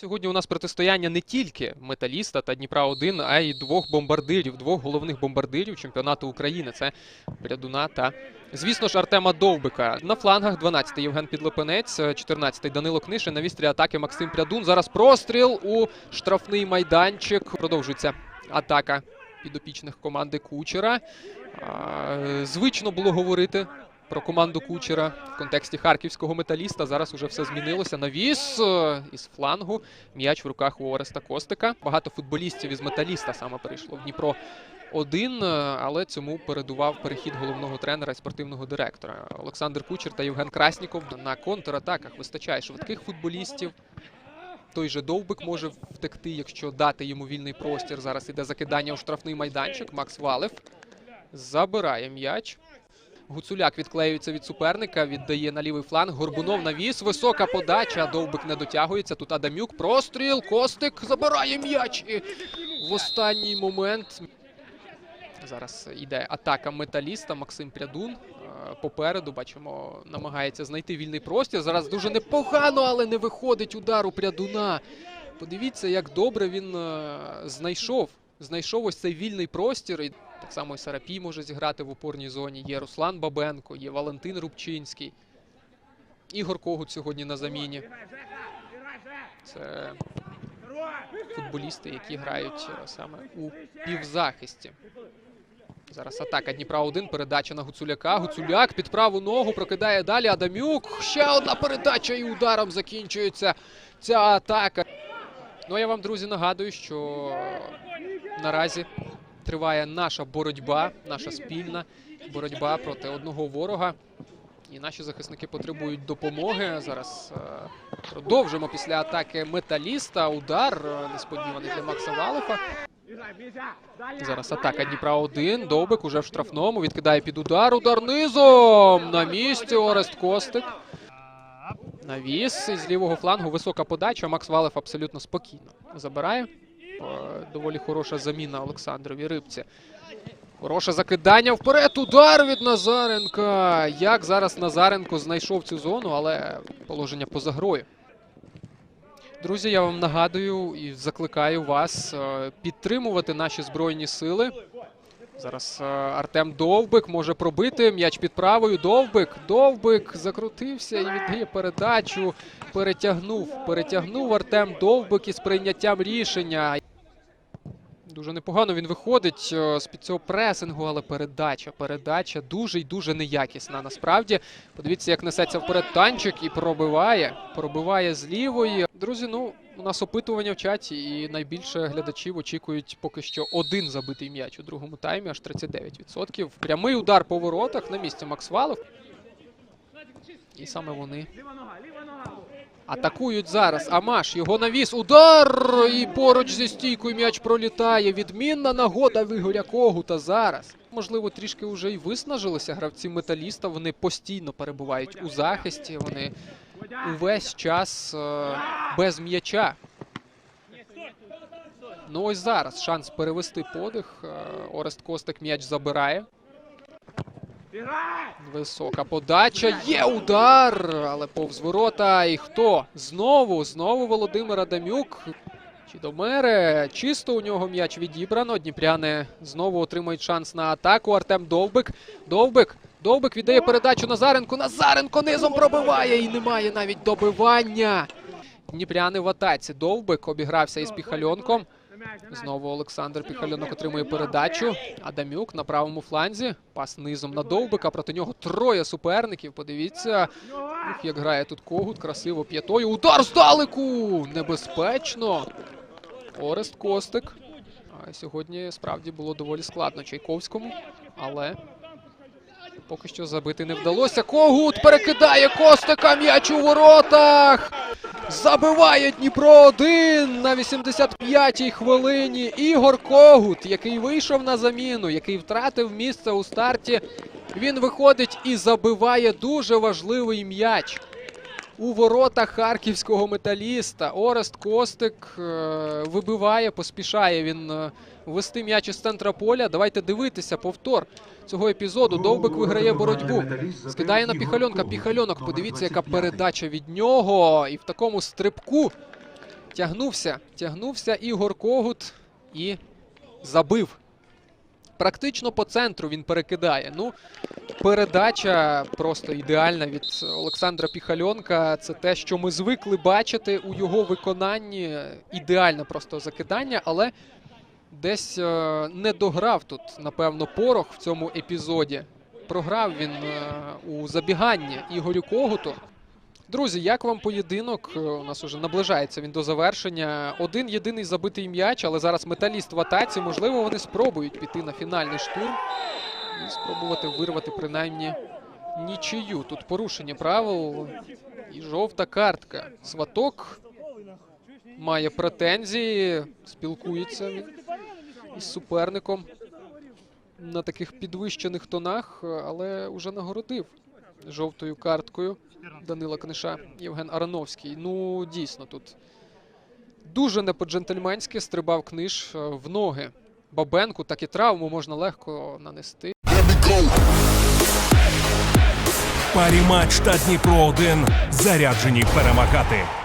Сьогодні у нас протистояння не тільки металіста та Дніпра 1 а й двох бомбардирів, двох головних бомбардирів чемпіонату України. Це Прядуна та, звісно ж, Артема Довбика. На флангах 12-й Євген Підлепенець, 14-й Данило Книшин, на вістрі атаки Максим Прядун. Зараз простріл у штрафний майданчик. Продовжується атака підопічних команди Кучера. Звично було говорити про команду Кучера в контексті харківського металіста. Зараз уже все змінилося. Навіс е, із флангу. М'яч в руках у Ореста Костика. Багато футболістів із металіста саме перейшло в Дніпро. Один, е, але цьому передував перехід головного тренера і спортивного директора. Олександр Кучер та Євген Красніков на контратаках вистачає швидких футболістів. Той же Довбик може втекти, якщо дати йому вільний простір. Зараз іде закидання у штрафний майданчик. Макс Валев забирає м'яч. Гуцуляк відклеюється від суперника, віддає на лівий фланг. Горбунов навіс. Висока подача. Довбик не дотягується. Тут Адамюк. Простріл. Костик забирає м'яч. В останній момент. Зараз йде атака металіста. Максим Прядун. Е, Попереду бачимо, намагається знайти вільний простір. Зараз дуже непогано, але не виходить удар у Прядуна. Подивіться, як добре він е, знайшов. Знайшов ось цей вільний простір. Так само і Сарапій може зіграти в опорній зоні. Є Руслан Бабенко, є Валентин Рубчинський. Ігор Когут сьогодні на заміні. Це футболісти, які грають е, саме у півзахисті. Зараз атака Дніпра 1, передача на Гуцуляка. Гуцуляк під праву ногу прокидає далі Адамюк. Ще одна передача і ударом закінчується ця атака. Ну, я вам, друзі, нагадую, що наразі триває наша боротьба, наша спільна боротьба проти одного ворога. І наші захисники потребують допомоги. Зараз е, продовжимо після атаки металіста. Удар е, несподіваний для Макса Валефа. Зараз атака Дніпра 1. Довбик уже в штрафному. Відкидає під удар. Удар низом. На місці Орест Костик. Навіс із лівого флангу. Висока подача. Макс Валев абсолютно спокійно забирає. Е, Доволі хороша заміна Олександрові Рибці. Хороше закидання вперед. Удар від Назаренка. Як зараз Назаренко знайшов цю зону, але положення поза грою. Друзі, я вам нагадую і закликаю вас е, підтримувати наші збройні сили. Зараз е, Артем Довбик може пробити м'яч під правою. Довбик, Довбик закрутився і віддає передачу. Перетягнув, перетягнув Артем Довбик із прийняттям рішення. Дуже непогано він виходить е, з-під цього пресингу, але передача, передача дуже й дуже неякісна. Насправді, подивіться, як несеться вперед танчик і пробиває. Пробиває з лівої. Друзі, ну у нас опитування в чаті, і найбільше глядачів очікують поки що один забитий м'яч у другому таймі, аж 39%. Прямий удар по воротах на місці Макс Валов. І саме вони Атакують зараз. Амаш його навіс. Удар! І поруч зі стійкою м'яч пролітає. Відмінна нагода в Ігоря Когута зараз. Можливо, трішки вже й виснажилися гравці металіста. Вони постійно перебувають у захисті. Вони увесь час е, без м'яча. Ну ось зараз шанс перевести подих. Е, Орест Костик м'яч забирає. Висока подача. Є удар, але повз ворота. І хто? Знову, знову Володимир Адамюк. Чідомере. Чисто у нього м'яч відібрано. Дніпряни знову отримують шанс на атаку. Артем Довбик. Довбик. Довбик віддає передачу Назаренку. Назаренко низом пробиває і немає навіть добивання. Дніпряни в атаці. Довбик обігрався із Піхальонком. Знову Олександр Піхальонок отримує передачу. Адамюк на правому фланзі. Пас низом на Довбика. Проти нього троє суперників. Подивіться, ух, як грає тут Когут. Красиво п'ятою. Удар здалеку! Небезпечно. Орест Костик. А сьогодні справді було доволі складно Чайковському, але поки що забити не вдалося. Когут перекидає Костика. М'яч у воротах. Забиває Дніпро 1 на 85-й хвилині. Ігор Когут, який вийшов на заміну, який втратив місце у старті Він виходить і забиває дуже важливий м'яч. У ворота харківського металіста. Орест Костик е, вибиває, поспішає він е, ввести м'яч із центра поля. Давайте дивитися повтор цього епізоду. Довбик виграє боротьбу. Скидає на Піхальонка. Піхальонок. Подивіться, яка передача від нього. І в такому стрибку тягнувся. Тягнувся Ігор Когут і забив. Практично по центру він перекидає. Ну, передача просто ідеальна від Олександра Піхальонка. Це те, що ми звикли бачити у його виконанні. Ідеальне просто закидання, але десь е, не дограв тут, напевно, порох в цьому епізоді. Програв він е, у забіганні Ігорю Когуту. Друзі, як вам поєдинок? Е, У нас уже наближається він до завершення. Один єдиний забитий м'яч, але зараз металіст в атаці. Можливо, вони спробують піти на фінальний штурм і спробувати вирвати принаймні нічию. Тут порушення правил і жовта картка. Сваток має претензії, спілкується із суперником на таких підвищених тонах, але вже нагородив жовтою карткою Данила Книша Євген Арановський. Ну, дійсно, тут дуже не по-джентльменськи стрибав книж е, в ноги. Бабенку, так і травму можна легко нанести. Парі матч та Дніпро 1 заряджені перемагати.